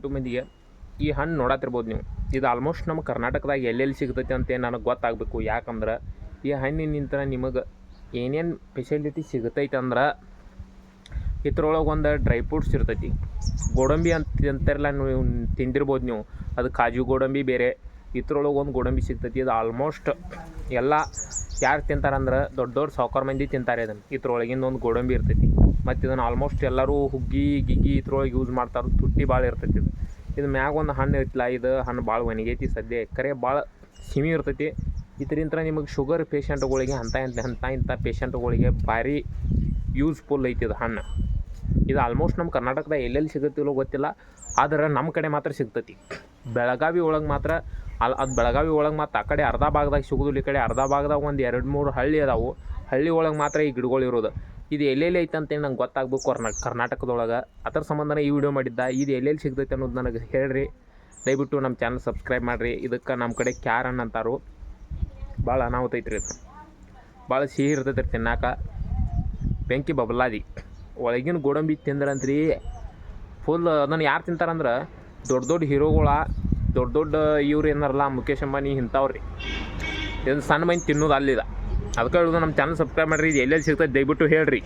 YouTube ಮಂದಿಗೆ ಈ ಹಣ್ಣು ನೋಡತ್ತಿರ್ಬೋದು ನೀವು. ಇದು ಆಲ್ಮೋಸ್ಟ್ ನಮ್ಮ ಕರ್ನಾಟಕದಾಗ ಎಲ್ಲೆಲ್ಲಿ ಸಿಗ್ತೈತೆ ಅಂತ ನನಗೆ ಗೊತ್ತಾಗಬೇಕು. ಯಾಕಂದ್ರೆ ಈ ಹಣ್ಣಿನಿಂದ ನಿಮಗೆ ಏನೇನು ಫೆಸಿಲಿಟಿ ಸಿಗ್ತೈತೆ ಅಂದ್ರೆ ಇದ್ರೊಳಗೆ ಒಂದು ಡ್ರೈ ಫ್ರೂಟ್ಸ್ ಇರ್ತೈತಿ. ಗೋಡಂಬಿ ಅಂತ ಅಂತಾರಲ್ಲ ನೀವು ತಿಂದಿರ್ಬೋದು ನೀವು. ಅದು ಕಾಜು ಗೋಡಂಬಿ ಬೇರೆ. ಇದ್ರೊಳಗೆ ಒಂದು ಗೋಡಂಬಿ ಸಿಗ್ತೈತಿ. ಇದು ಆಲ್ಮೋಸ್ಟ್ ಎಲ್ಲ ಯಾರು ತಿಂತಾರಂದ್ರೆ ದೊಡ್ಡ ದೊಡ್ಡ ಸಾವ್ಕಾರ ಮಂದಿ ತಿಂತಾರೆ ಅದನ್ನು ಇದ್ರೊಳಗಿಂದ ಒಂದು ಗೋಡಂಬಿ ಇರ್ತೈತಿ. ಮತ್ತು ಇದನ್ನು ಆಲ್ಮೋಸ್ಟ್ ಎಲ್ಲರೂ ಹುಗ್ಗಿ, ಗಿಗ್ಗಿ ಇದ್ರೊಳಗೆ ಯೂಸ್ ಮಾಡ್ತಾರೆ. ತುಟ್ಟಿ ಭಾಳ ಇರ್ತೈತಿ ಇದು. ಇದು ಮ್ಯಾಗ ಒಂದು ಹಣ್ಣು ಐತಲ್ಲ ಇದು? ಹಣ್ಣು ಭಾಳ ಒಣಗೈತಿ ಸದ್ಯ. ಕರೆ ಭಾಳ ಸಿಮಿ ಇರ್ತೈತಿ. ಇದರಿಂದ ನಿಮಗೆ ಶುಗರ್ ಪೇಷಂಟ್ಗಳಿಗೆ ಅಂಥ ಇಂಥ ಅಂಥ ಇಂಥ ಪೇಷಂಟ್ಗಳಿಗೆ ಭಾರಿ ಯೂಸ್ಫುಲ್ ಐತಿ ಇದು ಹಣ್ಣು. ಇದು ಆಲ್ಮೋಸ್ಟ್ ನಮ್ಮ ಕರ್ನಾಟಕದಾಗ ಎಲ್ಲೆಲ್ಲಿ ಸಿಗುತ್ತಿಲ್ಲೋ ಗೊತ್ತಿಲ್ಲ. ಆದ್ರೆ ನಮ್ಮ ಕಡೆ ಮಾತ್ರ ಸಿಗ್ತೈತಿ. ಬೆಳಗಾವಿ ಒಳಗೆ ಮಾತ್ರ ಅಲ್ಲಿ ಅದು ಬೆಳಗಾವಿ ಒಳಗೆ ಮತ್ತು ಆ ಕಡೆ ಅರ್ಧ ಭಾಗದಾಗ ಸಿಗೋದಿಲ್ಲ. ಈ ಕಡೆ ಅರ್ಧ ಭಾಗದಾಗ ಒಂದು ಎರಡು ಮೂರು ಹಳ್ಳಿ ಅದಾವು. ಹಳ್ಳಿ ಒಳಗೆ ಮಾತ್ರ ಈ ಗಿಡಗಳು ಇರೋದು. ಇದು ಎಲ್ಲೆಲ್ಲಿ ಐತೆ ಅಂತೇಳಿ ನಂಗೆ ಗೊತ್ತಾಗಬೇಕು ಕರ್ನಾ, ಕರ್ನಾಟಕದೊಳಗೆ. ಅದ್ರ ಸಂಬಂಧನೇ ಈ ವಿಡಿಯೋ ಮಾಡಿದ್ದ. ಇದು ಎಲ್ಲೆಲ್ಲಿ ಸಿಗ್ತೈತೆ ಅನ್ನೋದು ನನಗೆ ಹೇಳ್ರಿ. ದಯವಿಟ್ಟು ನಮ್ಮ ಚಾನಲ್ ಸಬ್ಸ್ಕ್ರೈಬ್ ಮಾಡಿರಿ. ಇದಕ್ಕೆ ನಮ್ಮ ಕಡೆ ಕ್ಯಾರ್ ಅಂತಾರು. ಭಾಳ ಅನಾಹುತ ಐತ್ರಿ ಇದು ಭಾಳ ಸಿಹಿ ಇರ್ತೈತೆ ರೀ ತಿನ್ನಾಕ. ಬೆಂಕಿ ಬಬಲಾದಿ. ಒಳಗಿನ ಗೋಡಂಬಿ ತಿಂದ್ರಂತ್ರಿ. ಫುಲ್ ಅದನ್ನು ಯಾರು ತಿಂತಾರಂದ್ರೆ ದೊಡ್ಡ ದೊಡ್ಡ ಹೀರೋಗಳ, ದೊಡ್ಡ ದೊಡ್ಡ ಇವ್ರು ಏನಾರಲ್ಲ ಮುಖೇಶ್ ಅಂಬಾನಿ ಇಂಥವ್ರಿ. ಇದನ್ನು ಸಣ್ಣ ಮೈನ್ ತಿನ್ನೋದು ಅಲ್ಲಿದ. ಅದಕ್ಕೆ ಹೇಳೋದು ನಮ್ಮ ಚಾನಲ್ ಸಬ್ಸ್ಕ್ರೈಬ್ ಮಾಡಿರಿ ಇದು ಎಲ್ಲೆಲ್ಲಿ ಸಿಗ್ತದೆ ದಯವಿಟ್ಟು ಹೇಳ್ರಿ.